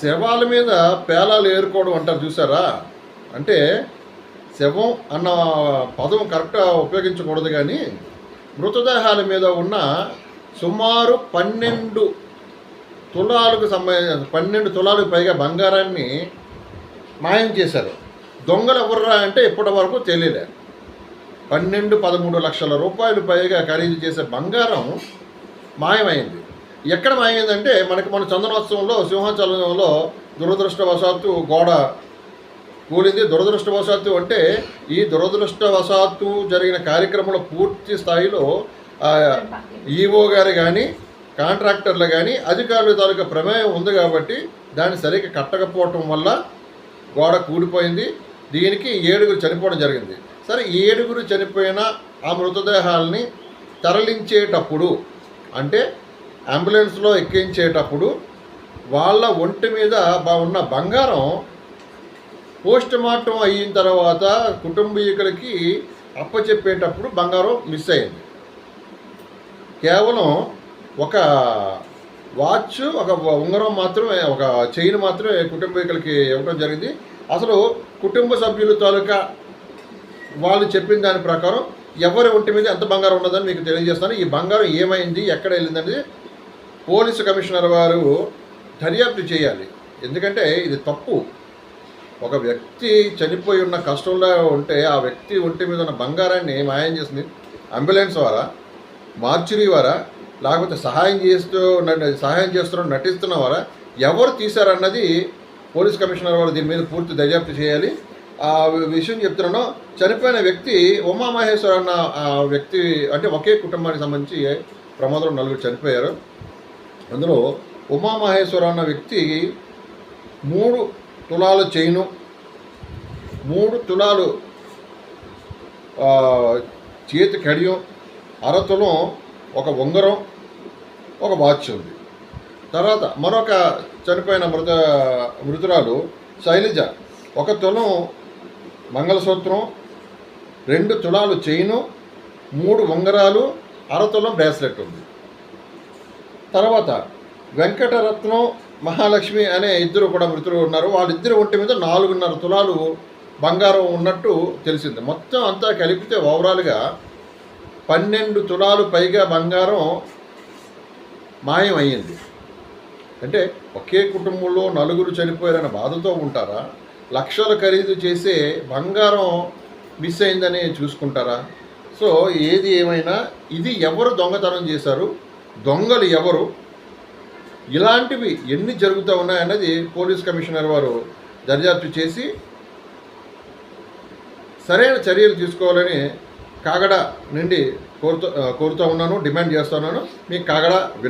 శవాల మీద పేలాలు ఏరుకోవడం అంటారు చూసారా అంటే శవం అన్న పదం కరెక్ట్గా ఉపయోగించకూడదు కానీ మృతదేహాల మీద ఉన్న సుమారు పన్నెండు తులాలకు సంబంధించిన పన్నెండు తులాలకు పైగా బంగారాన్ని మాయం చేశారు. దొంగలు ఎవర్రా అంటే ఇప్పటి వరకు తెలియలే. పన్నెండు పదమూడు లక్షల రూపాయలు పైగా ఖరీదు చేసే బంగారం మాయమైంది. ఎక్కడ మాయమైందంటే మనకి మన చందనోత్సవంలో సింహాచలంలో దురదృష్టవశాత్తు గోడ కూలింది. దురదృష్టవశాత్తు అంటే ఈ దురదృష్టవశాత్తు జరిగిన కార్యక్రమంలో పూర్తి స్థాయిలో ఈఓ గారు కానీ కాంట్రాక్టర్లు కానీ అధికారుల తాలూకా ప్రమేయం ఉంది కాబట్టి దాన్ని సరిగ్గా కట్టకపోవటం వల్ల గోడ కూలిపోయింది. దీనికి ఏడుగురు చనిపోవడం జరిగింది. సరే ఏడుగురు చనిపోయిన ఆ మృతదేహాలని తరలించేటప్పుడు అంటే అంబులెన్స్లో ఎక్కించేటప్పుడు వాళ్ళ ఒంటి మీద ఉన్న బంగారం పోస్ట్ మార్టం అయిన తర్వాత కుటుంబీకులకి అప్పచెప్పేటప్పుడు బంగారం మిస్ అయింది. కేవలం ఒక వాచ్ ఒక ఉంగరం మాత్రమే ఒక చైన్ మాత్రమే కుటుంబీకులకి ఇవ్వడం జరిగింది. అసలు కుటుంబ సభ్యుల తాలూకా వాళ్ళు చెప్పిన దాని ప్రకారం ఎవరి ఒంటి మీద ఎంత బంగారం ఉన్నదని మీకు తెలియజేస్తాను. ఈ బంగారం ఏమైంది ఎక్కడ వెళ్ళిందనేది పోలీసు కమిషనర్ వారు దర్యాప్తు చేయాలి. ఎందుకంటే ఇది తప్పు. ఒక వ్యక్తి చనిపోయి ఉన్న కష్టంలో ఉంటే ఆ వ్యక్తి ఒంటి మీద ఉన్న బంగారాన్ని మాయం చేసింది అంబులెన్స్ వారా మార్చురీ వారా లేకపోతే సహాయం చేస్తూ సహాయం చేస్తూ నటిస్తున్న వారా ఎవరు తీశారన్నది పోలీస్ కమిషనర్ వారు దీని మీద పూర్తి దర్యాప్తు చేయాలి. ఆ విషయం చెప్తున్నాను. చనిపోయిన వ్యక్తి ఉమామహేశ్వర్ అన్న ఆ వ్యక్తి అంటే ఒకే కుటుంబానికి సంబంధించి ప్రమాదంలో నలుగురు చనిపోయారు. అందులో ఉమామహేశ్వర అన్న వ్యక్తి మూడు తులాలు చైను మూడు తులాలు చేతి కడియం అరతులం ఒక ఉంగరం ఒక వాచ్ ఉంది తర్వాత మరొక చనిపోయిన మృత మృతురాలు శైలజ. ఒక తులం మంగళసూత్రం రెండు తులాలు చైను మూడు ఉంగరాలు అరతులం బ్రాస్లెట్ ఉంది. తర్వాత వెంకటరత్నం మహాలక్ష్మి అనే ఇద్దరు కూడా మృతులు ఉన్నారు. వాళ్ళిద్దరు ఒంటి మీద నాలుగున్నర తులాలు బంగారం ఉన్నట్టు తెలిసింది. మొత్తం అంతా కలిపితే ఓవరాల్గా పన్నెండు తులాలు పైగా బంగారం మాయమయ్యింది అంటే ఒకే కుటుంబంలో నలుగురు చనిపోయారన్న బాధతో ఉంటారా? లక్షలు ఖరీదు చేసే బంగారం మిస్ అయిందని చూసుకుంటారా? సో ఏది ఏమైనా ఇది ఎవరు దొంగతనం చేశారు? దొంగలు ఎవరు? ఇలాంటివి ఎన్ని జరుగుతూ ఉన్నాయన్నది పోలీస్ కమిషనర్ వారు దర్యాప్తు చేసి సరైన చర్యలు తీసుకోవాలని కాగడ నుండి కోరుతూ కోరుతూ ఉన్నాను డిమాండ్ చేస్తున్నాను మీ కాగడ వినయ్